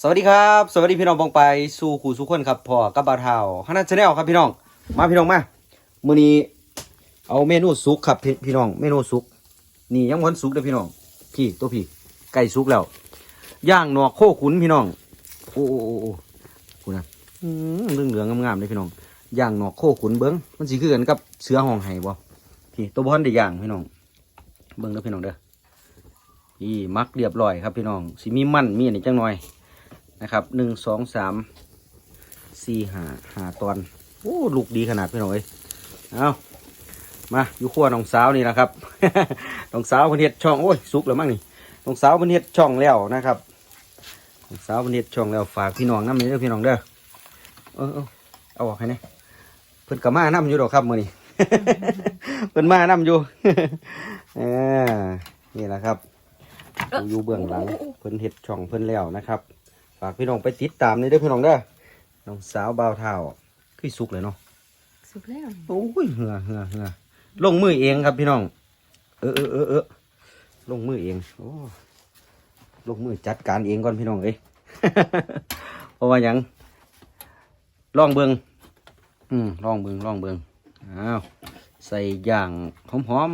สวัสดีครับ สวัสดีพี่น้องบองไปสู่ขู่สู่คนครับพ่อกับบาเทาฮานาชาแนลครับพี่น้อง มาพี่น้องมามื้อนี้เอาเมนูสุกครับพี่พี่น้องเมนูสุก นี่ยังวันสุกเด้อพี่น้อง พี่ตัวพี่ไก่สุกแล้วย่างหนอกโคขุนพี่น้อง โอ้โอ้โอ้คุณนะเรื่องเหลืองงามๆเลยพี่น้องย่างหนอกโคขุนเบิ้งมันสิคือกันกับเสือห้องไห้บ่พี่ตัวบอลได้ย่างพี่น้อง เบิ้งเด้อพี่น้องเด้อนี่มักเรียบร้อยครับพี่น้องสิมีมันมีอันนี้จังหน่อย นะครับหนึ่งสองสามสี่หาหาตอนโอ้ลูกดีขนาดพี่น้องเอ้ยเอามาอยู่ขั้วน้องสาวนี่แหละครับน้องสาวเพิ่นเฮ็ดช่องโอ้ยสุกแล้วมั้งนี่น้องสาวเพิ่นเฮ็ดช่องแล้วนะครับน้องสาวเพิ่นเฮ็ดช่องแล้วฝากพี่น้องน้ำนี้เด้อพี่น้องเด้อเออเอาออกให้นี่เพิ่นกับมาน้ำอยู่ดอกครับมือนี้เพิ่นมาน้ำอยู่เออนี่แหละครับ อยู่เบื้องหลังเพิ่นเฮ็ดช่องเพิ่นแล้วนะครับ ฝากพี่น้องไปติดตามนี่เด้อพี่น้องเด้อน้องสาวบ่าวเท่าคือสุกเลยเนาะสุกแล้วโอ้ยเหือเหือเหือลงมือเองครับพี่น้อง เออเออเออเออลงมือเองโอ้ลงมือจัดการเองก่อนพี่น้องเอ้ยเพราะว่าหยังลองเบิงอืมลองเบิงลองเบิงอ้าวใส่ย่างหอม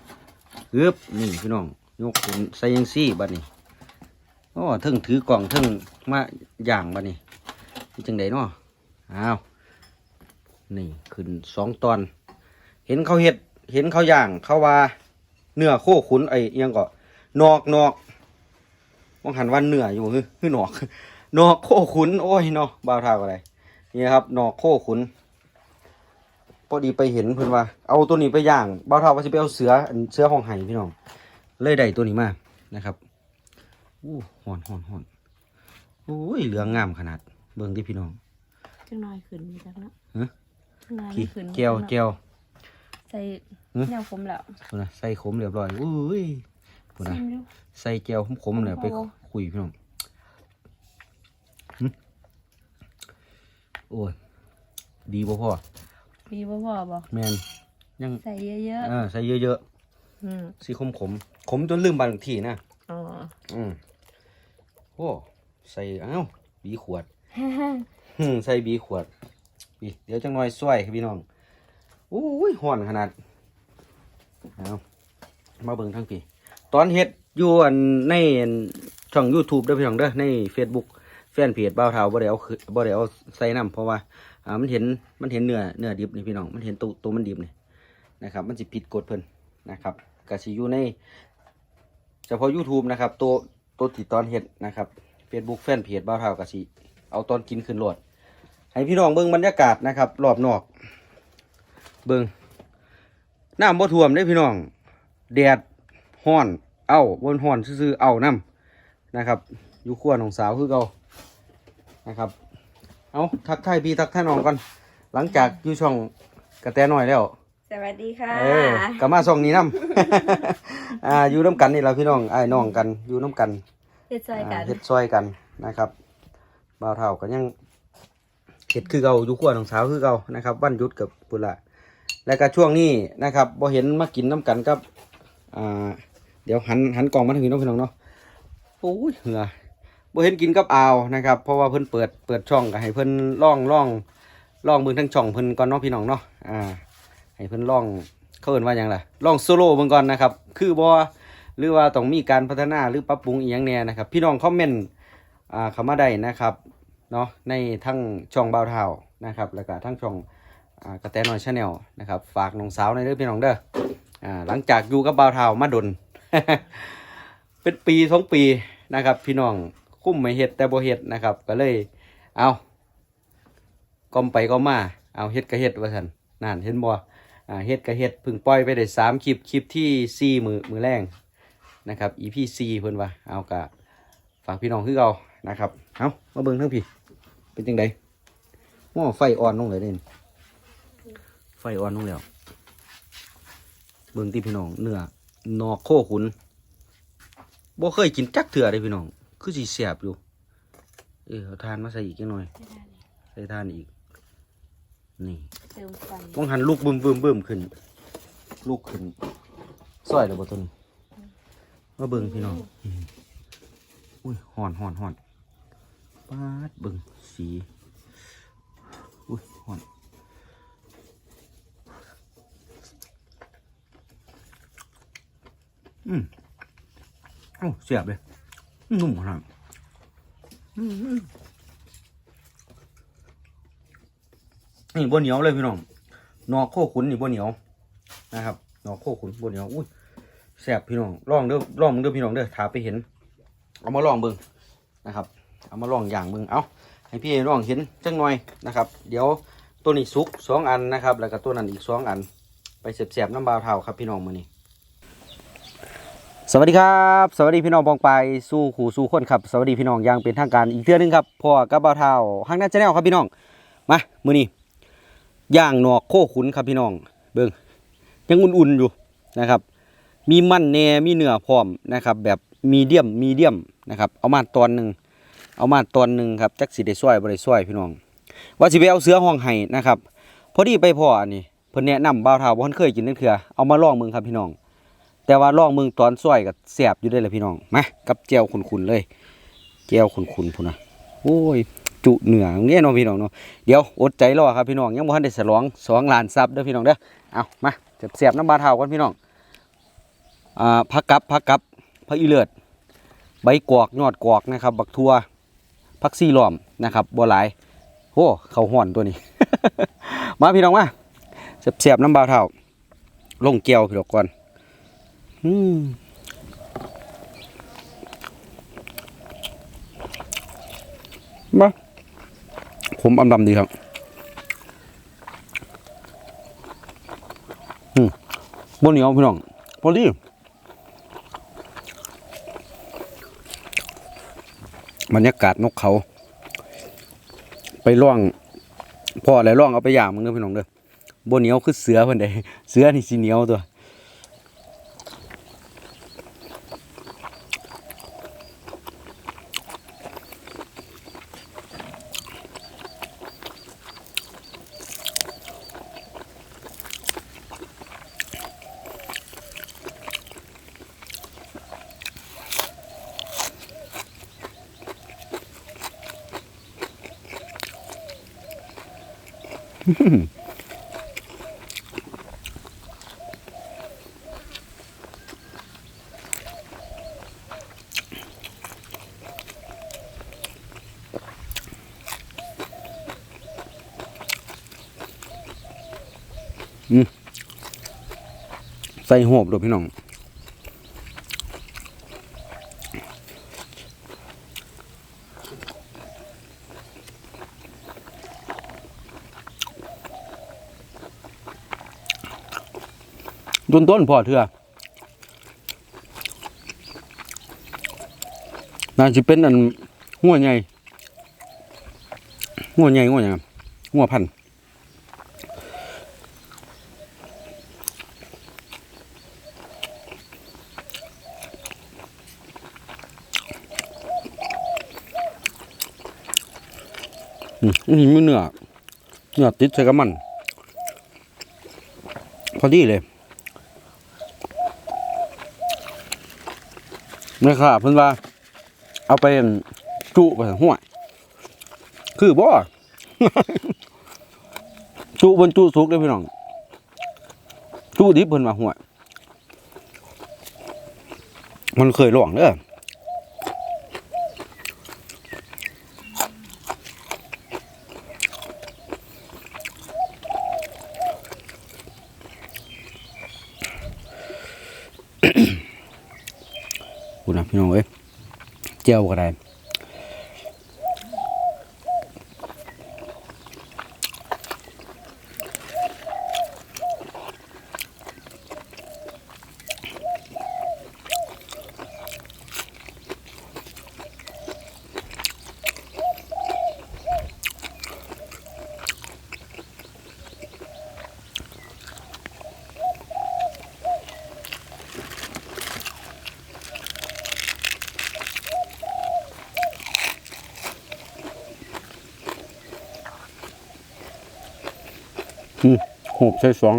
ๆฮึบนี่พี่น้องยกขึ้นใส่ยังซี่บัดนี้ โอ้ทึ่งถือกล่องทึ่งมาอย่างบัดนี้ที่จังไดเนาะอ้าวนี่ขึ้นสองตอน เห็นเขาเห็ดเห็นเขาอย่างเขาว่า เนื้อโคขุนไอ้อิหยังก็นอกนอกมองหันว่าเนื้ออยู่คือคือนอกนอกโคขุนโอ้ยเนาะบ่าวเท่าอะไรนี่ครับนอกโคขุนพอดีไปเห็นเพื่อนว่า เอาตัวนี้ไปย่างบ่าวเท่าว่าจะไปเอาเสืออันเสือห้องไห้พี่น้องเลยได้ตัวนี้มานะครับ อู้หอนหอนหอนโอ้ยเหลืองงามขนาด เบิ่งที่พี่น้องจังน้อยขึ้นจักเนาะฮะจังน้อยพี่ขึ้นแก้วแก้วใส่ฮะแนวผมแล้วพุ่นนะใส่ขมเรียบร้อยอุ้ยพุ่นนะชิมดูใส่แก้วขมๆเนี่ยไปโอ้คุยพี่น้องหึโอ้ยดีบ่พ่อมีบ่พอบ่แมนยังใส่เยอะอ่าใส่เยอะๆอืมๆสีขมขมๆขมจนลืมบางทีนะอ๋ออืมโอ้ใส่อ้าวบีขวดหึ่มใส่บีขวดบีเดี๋ยวจังหน่อยซวยครับพี่น้องอุ้ยห่อนขนาดเอามาเบิ่งทั้งปีตอนเฮ็ดอยู่อันในช่อง YouTube เด้อพี่น้องเด้อใน Facebook แฟนเพจบ่าวเทาบ่ได้เอาคือบ่ได้เอาใส่น้ำเพราะว่าอ่ามันเห็นมันเห็นเนื้อเนื้อดิบนี่พี่น้องมันเห็นตัวตัวมันดิบนี่นะครับ มันสิผิดกฎเพิ่นนะครับก็สิอยู่ในเฉพาะ YouTube นะครับตัว ตัวที่ตอนเฮ็ดนะครับ Facebook แฟนเพจบ่าเทาก็สิเอาตอนกินขึ้นโหลด ให้พี่น้องเบิ่งบรรยากาศนะครับ รอบนอก เบิ่งน้ำบ่ท่วมได้พี่น้องแดดห้อน เอ้าบนห้อนซื่อๆเอาน้ำนะครับอยู่ขั้วน้องสาวคือเก่านะครับ เอาทักทายพี่ทักทายน้องก่อนหลังจากอยู่ช่องกระแตน้อยแล้ว สวัสดีค่ะเออกลับมาช่องนี้น้ำ อ่าอยู่น้ำกันนี่เราพี่น้องไอ้ายน้องกันอยู่น้ำกันเฮ็ดซอยกัอ่านเฮ็ดซอยกันนะครับบ่าวเท่าก็ยังเฮ็ดคือเก่าอยู่ขั้วน้องสาวคือเก่านะครับวันหยุดกับปุนละแล้วก็ช่วงนี้นะครับบ่เห็นมากินน้ำกันกับอ่าเดี๋ยวหันหันกล่องมาทางนี้เน้องพี่น้องเนาะโอ้ยเหงื่อบ่เห็นกินกับอาวนะครับ เพราะว่าเพิ่นเปิดเปิดช่องก็ให้เพิ่นล่องล่องล่องเบิ่งทั้งช่องเพิ่นก่อนเนาะพี่น้องเนาะอ่า ให้เพิ่นล่องเขาเอิ้นว่าหยังล่ะล่องโซโล่เบิ่งก่อนนะครับ คือบ่หรือว่าต้องมีการพัฒนาหรือปรับปรุงอีหยังแน่นะครับ พี่น้องคอมเมนต์อ่าเข้ามาได้นะครับเนาะในทั้งช่องบ่าวเท่านะครับ แล้วก็ทั้งช่องอ่ากระแตน้อยชาแนลนะครับฝากน้องสาวในอยเด้อพี่น้องเด้ออ่าหลังจากอยู่กับบ่าวเท่ามาดนเป็นปีสองปีนะครับ พี่น้องคุ้มไม่เฮ็ดแต่บ่เฮ็ดนะครับ ก็เลยเอากอมไปก็มา เอาเฮ็ดก็เฮ็ดว่าซั่นนั่นเห็นบ่ อ่าเฮ็ดก็เฮ็ดเพิ่งปล่อยไปได้สามคลิปคลิปที่สี่มือมือแรงนะครับ EP สี่เพิ่นว่าเอากะฝากพี่น้องคือเก่านะครับเอามาเบิ่งทั้งพี่เป็นจังไดหม้อไฟอ่อนลงเลยเด่นไฟอ่อนลงแล้วเบิ่งที่พี่น้องเนื้อนอกโคขุนบ่เคยกินจักเถื่อเลยพี่น้อง คือสิแสบอยู่ เออเอาทานมาใส่อีกจังหน่อย ใส่ทานอีก นี่เติมไฟมองหันลูกบึมบึมบึมขึ้น ลูกขึ้นซอยแล้วบ่ตัวนี้มาเบิ่งพี่น้องอืมอุ้ยห่อนห่อนห่อนปาดเบิ่งสีอุ้ยหอนอืมโอ้เสียบเลยนุ่มขนาดอืม นี่บนเหนียวเลยพี่น้องนอกโคขุนนี่บนเหนียวนะครับนอกโคขุนบนเหนียวอุ้ยแสบพี่น้องลองเด้อลองมึงเด้อพี่น้องเด้อถาไปเห็น เอามาลองเบิ่งนะครับ เอามาลองอย่างเบิ่งเอาให้พี่ลองเห็นจังหน่อยนะครับ เดี๋ยวตัวนี้สุกสองอันนะครับ แล้วก็ตัวนั้นอีกสองอัน ไปเสียบๆน้ำบาวเท่าครับพี่น้องมือนี้สวัสดีครับ สวัสดีพี่น้องปองไปสู้ขู่สู้คนครับสวัสดีพี่น้องอย่างเป็นทางการอีกเทื่อนึงครับพ่อกับบาวเท่าห้างหน้าชาแนลครับพี่น้องมามือนี้ ย่างนอกโคขุนครับพี่น้องเบิ่งยังอุ่นๆอยู่นะครับ มีมันแหน่มีเนื้อพร้อมนะครับ แบบมีเดียมมีเดียมนะครับเอามาตอนหนึ่งเอามาตอนหนึ่งครับจักสิได้ซอยบ่ได้ซอยพี่น้อง ว่าสิไปเอาเสือห้องไห้นะครับพอดีไปพ่ออันนี้เพิ่นแนะนำบ่าวเฒ่าบ่ทันเคยกินนั่นคือเอามาลองมึงครับพี่น้อง แต่ว่าลองมึงตอนซอยก็แซ่บอยู่เด้เลยพี่น้องมากับแจ่วขุนๆเลยแจ่วขุนๆพุ่นนะโอ้ย จุเหนืออย่างนี้เนาะพี่น้องเนาะเดี๋ยวอดใจรอครับพี่น้องยังบ่ทันได้ฉลองสองล้านซับเด้อพี่น้องเด้อเอามาแซ่บน้ำบาเฒ่ากันพี่น้องอ่าผักกับผักกับผักอีเลือดใบกอกยอดกอกนะครับ บักทั่วผักซี่ล้อมนะครับบัวหลายโอ้เขาห่อนตัวนี้ มาพี่น้องมาเสียบน้ำบาเทาลงเกลียวพี่ดอกก่อนอืมมา ผมอำดำดีครับอืมบนเหนียวพี่น้องพอดีบรรยากาศนกเขา ไปล่องพ่ออะไรล่องเอาไปย่างมึงเด้อพี่น้องเด้อบนเหนียวคือเสือเพิ่นใดเสือนี่สีเหนียวตัว ใส่หอบดพี่น้อง ต้นต้นพอเถื่อน่าจะเป็นอันหัวใหญ่หัวใหญ่หัวใหญ่หัวพันธุ์อืมอันนี้มีเนื้อเนื้อติดใส่กับมัน พอดีเลย นี่ค่ะเพิ่นว่า เอาไปอั่นจุไปหัวคือบ่จุบนจุสุกเด้พี่น้องจุดิบเพิ่นว่าหัวมันเคยหลองเด้อคุณ นะพี่น้องเอ้ยเจียวก็ได้ หูบใส่สอง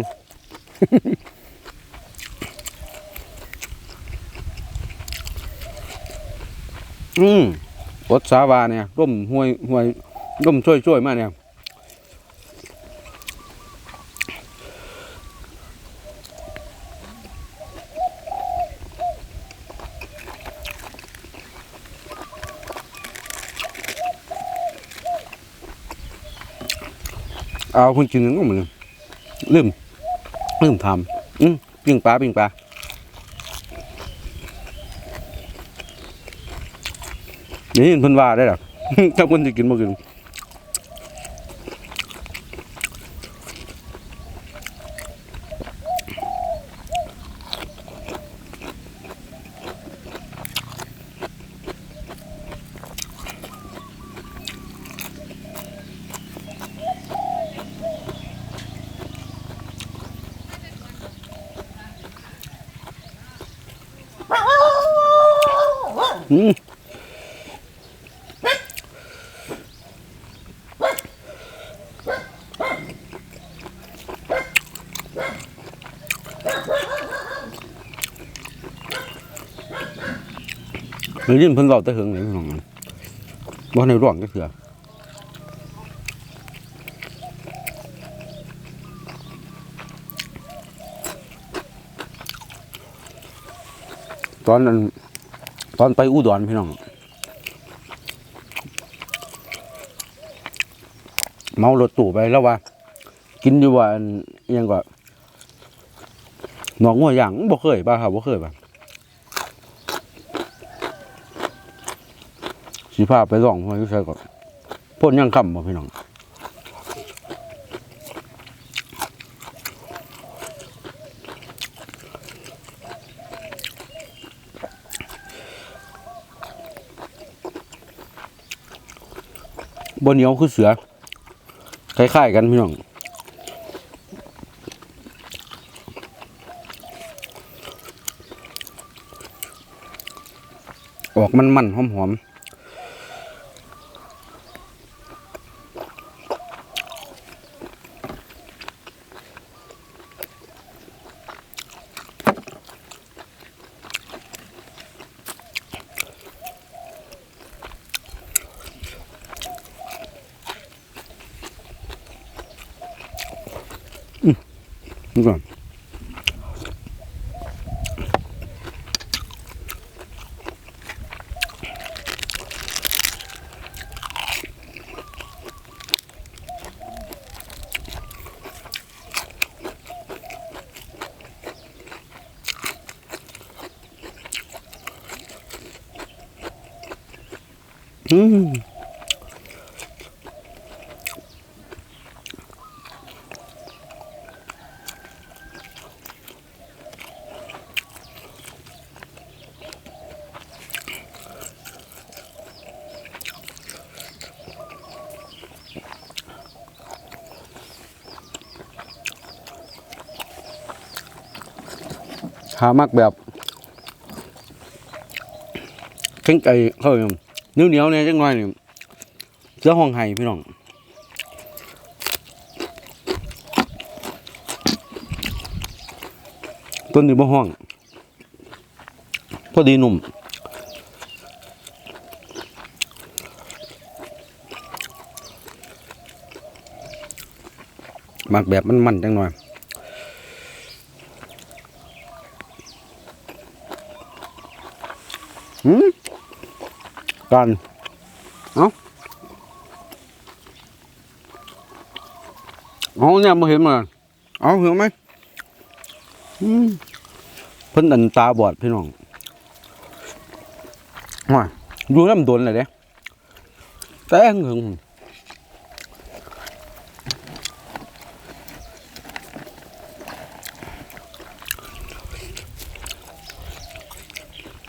อืมโอดสาวาเนี่ยร่มห้วยห้วยร่มช่วยช่วยมาเนี่ย เอาคนกินก็เหมือนลืมลืมทำอืมปิ้งปลาปิ้งปลานี่เพิ่นว่าได้หรอถ้าคนจะกินมากิน ได้ยินเพิ่นเว้าแต่เหิงนี่พี่น้องบ่ในร่วงจักเทื่อตอนนั้นตอนไปอุดรพี่น้องเมารถตู้ไปแล้วว่า กินอยู่ว่าอันอิหยังก็หนองงัวอย่างบ่เคยบ้าครับบ่เคยบ้า สีผ้าไปร้องมาอยู่ใช่ก่อนพ่นยังคำบ่พี่น้องบนเหนียวคือเสือคล้ายๆกันพี่น้องออกมันๆหอมๆ อืมหามักแบบเข่งไก่เขาเรียก เหนียวเหนียวเนี่ยจังหน่อยนี่เสื้อห้องไห้พี่น้องต้นนี้บ่ห้อง พอดีหนุ่มมักแบบมันมันจังหน่อย หืม กันเอาเอาเนี่ยมาเห็นมาเอาเห็นไหมอืมเพิ่นอันตาบอดพี่น้องว่าอยู่น้ำดนเลยเด้แต่หึง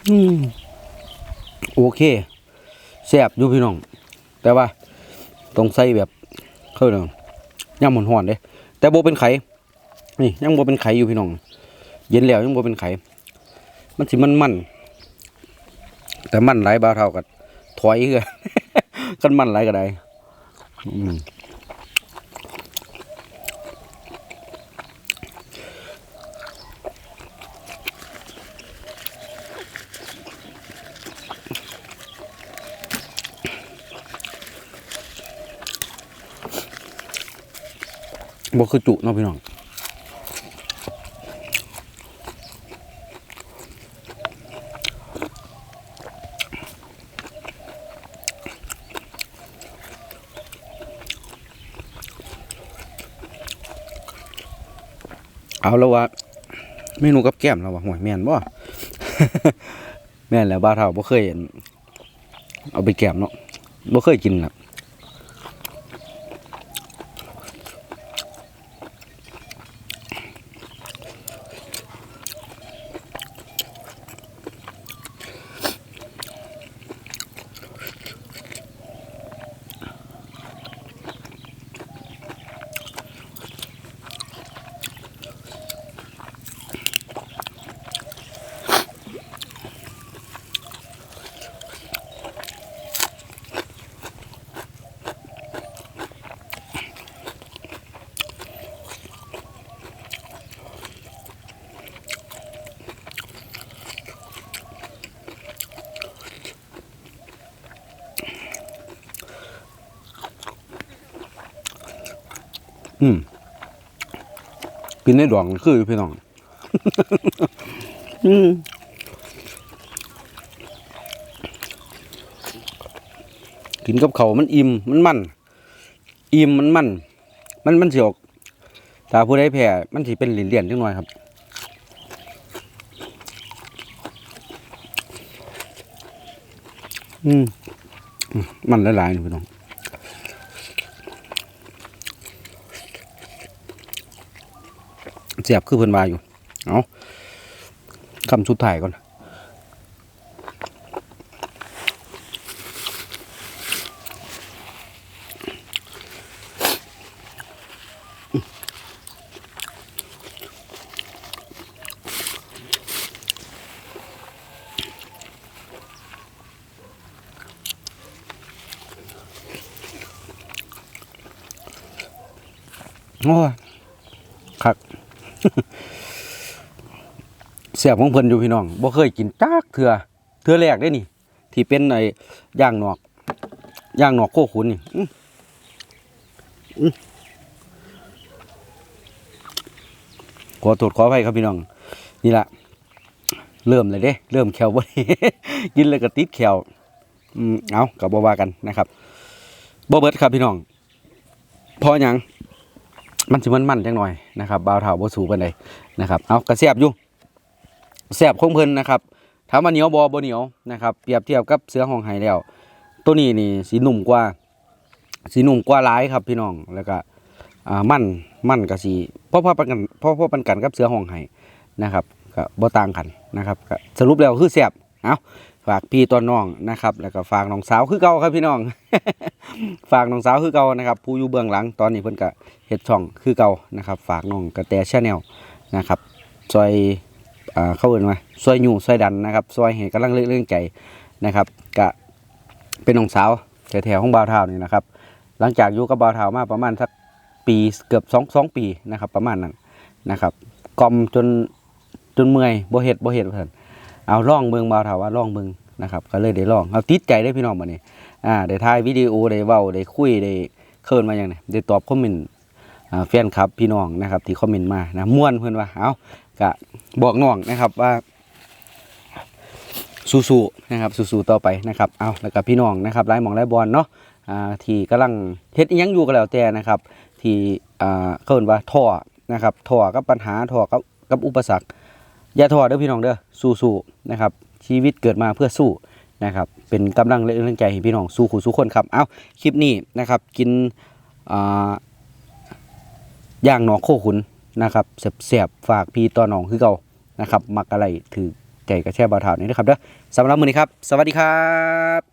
อืมโอเค แซ่บอยู่พี่น้อง แต่ว่าต้องใส่แบบเขาเรียกว่าย่ำหอนหอนเด้แต่โบเป็นไข่นี่ยังโบเป็นไข่อยู่พี่น้อง เย็นแล้วยังโบเป็นไข่มันสิมันมันแต่มันหลายบาเท่ากับถอยเหือกันมันหลายก็ได้ บ่คือจุเนาะพี่น้องเอาแล้วว่าเมนูกับแก้มเราว่าห่วยแม่นบ่แม่นแล้วบ้าเฒ่าบ่เคยเห็นเอาไปแก้มเนาะบ่เคยกินน่ะ อืมกินในดองคือพี่น้อง อืมกินกับเขามันอิ่มมันมันอิ่มมันมันมันมันสิออกถ้าผู้ใดแพ้มันสิเป็นเหรียญๆจังหน่อยครับอืมอืมมันหลายๆนี่พี่น้อง เสียบคือเพิ่นว่าอยู่ เอาคำสุดท้ายก่อนโอ้ เสียบของเพิ่นอยู่พี่น้องบ่เคยกินจักเถื่อเถื่อแรกได้นี่ ที่เป็นไอ้ย่างนอกย่างนอกโคขุนนี่อื้อดขอโทษขออภัยครับพี่น้อง นี่ละเริ่มเลยเด้ เริ่มแขวบ่กินเลยก็ติดแขวอืมเอาก็บ่ว่ากันนะครับบ่เบิดครับพี่น้องพราะหยัง มันสิมันมันจังหน่อยนะครับบาวเฒ่าบ่สูปานใดนะครับเอากระเสียบอยู่แซบของเพิ่นนะครับถามว่าเหนียวบ่บ่เหนียวนะครับเปรียบเทียบกับเสือห้องไห้แล้ว ตัวนี้นี่สีหนุ่มกว่า สีหนุ่มกว่าหลายครับพี่น้องแล้วก็อ่ามันมันก็สิพอพ่อปันกันพ่อพ่อปันกันกับเสือห้องไห้นะครับก็บ่ต่างกันนะครับสรุปแล้วคือแซบเอา ฝากพี่ตัวน้องนะครับ แล้วก็ฝากน้องสาวคือเก่าครับพี่น้อง ฝากน้องสาวคือเก่านะครับ ผู้อยู่เบื้องหลังตอนนี้เพิ่นก็เฮ็ดช่องคือเก่านะครับ ฝากน้องกระแตชาแนลนะครับซอยอ่าเข้าเอินว่าซอยอยู่ซอยดันนะครับซอยให้กำลังเรื่องใจนะครับก็เป็นน้องสาวแถวๆของบ่าวเท่านี่นะครับ หลังจากอยู่กับบ่าวเท่ามาประมาณสักปีเกือบสองสองปีนะครับ ประมาณนั้นนะครับกล่อมจนจนเมื่อยบ่เฮ็ดบ่เฮ็ดเพิ่น เอาล่องเบิงบ่าวเท่าว่าล่องเบิงนะครับ ก็เลยได้ล่องเอาติดใจได้พี่น้องบัดนี้อ่าได้ถ่ายวิดีโอได้เว้าได้คุยได้เคินมาอย่างนี้ได้ตอบคอมเมนต์แฟนครับพี่น้องนะครับ ที่คอมเมนต์มานะม่วนเพื่อนว่าเอากะบอกน้องนะครับว่าสู้ๆนะครับสู้ๆต่อไปนะครับเอาแล้วก็พี่น้องนะครับไล่หมองไล่บอลเนาะอ่าที่กำลังเฮ็ดยังอยู่ก็แล้วแต่นะครับ ที่อ่าเขาเรียกว่าท่อนะครับท่อกับปัญหาท่อกับกับอุปสรรค อย่าท้อเด้อพี่น้องเด้อสู้ๆนะครับ ชีวิตเกิดมาเพื่อสู้นะครับ เป็นกำลังและแรงใจให้พี่น้องสู้ขู่สู้คนครับ เอาคลิปนี้นะครับ กินอ่าย่างหนองโคขุนนะครับเสียบๆฝากพี่ต่อน้องคือเก่านะครับ มักอะไรถือใจกระแช่บาวถาวนี้นะครับเด้อสำหรับมือนี้ครับ สวัสดีครับ